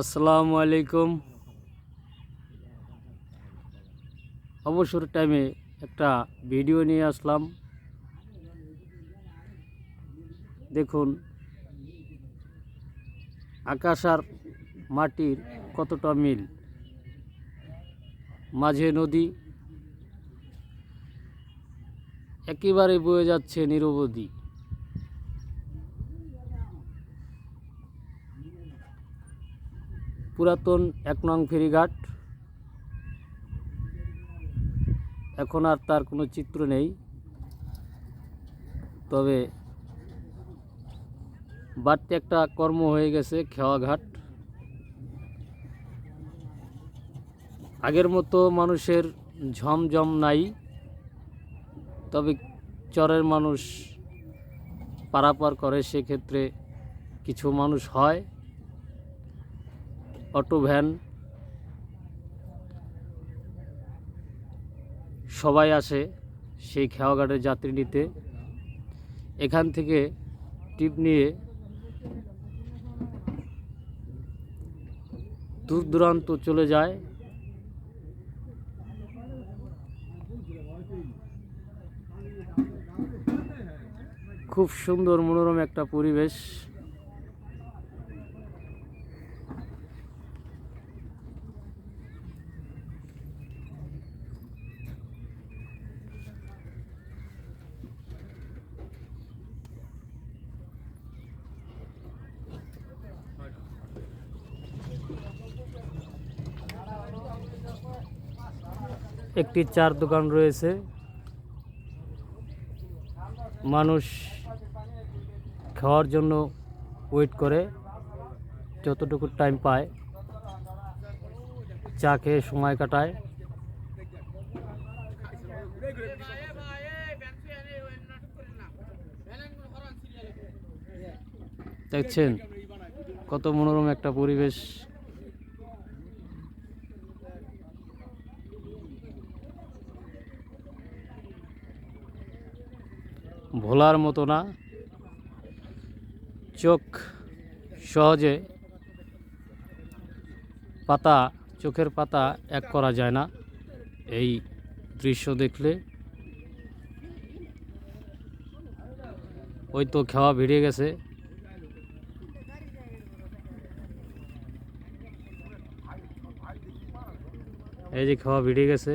আসসালামু আলাইকুম। অবসর টাইমে একটা ভিডিও নিয়ে আসলাম। দেখুন, আকাশ আর মাটির কতটা মিল। মাঝে নদী, একেবারে বয়ে যাচ্ছে নিরবধি। পুরাতন এক নং ফেরিঘাট। এখন আর তার কোনো চিত্র নেই। তবে বাড়তি একটা কর্ম হয়ে গেছে খেওয়াঘাট। আগের মতো মানুষের ঝমঝম নাই, তবে চরের মানুষ পারাপার করে, সেক্ষেত্রে কিছু মানুষ হয়। অটো ভ্যান, সবাই আসে সেই খেয়াঘাটের যাত্রী নিতে। এখান থেকে টিপ নিয়ে দূর দূরান্ত চলে যায়। খুব সুন্দর মনোরম একটা পরিবেশ। একটি চার দোকান রয়েছে। মানুষ খাওয়ার জন্য ওয়েট করে, যতটুকু টাইম পায়। চা খেয়ে সময় কাটায়। দেখছেন, কত মনোরম একটা পরিবেশ। ভোলার মতো না। চোখ সহজে পাতা, চোখের পাতা এক করা যায় না। এই দৃশ্য দেখলে ওই তো খাওয়া ভিড়ে গেছে। এই যে খাওয়া ভিড়ে গেছে।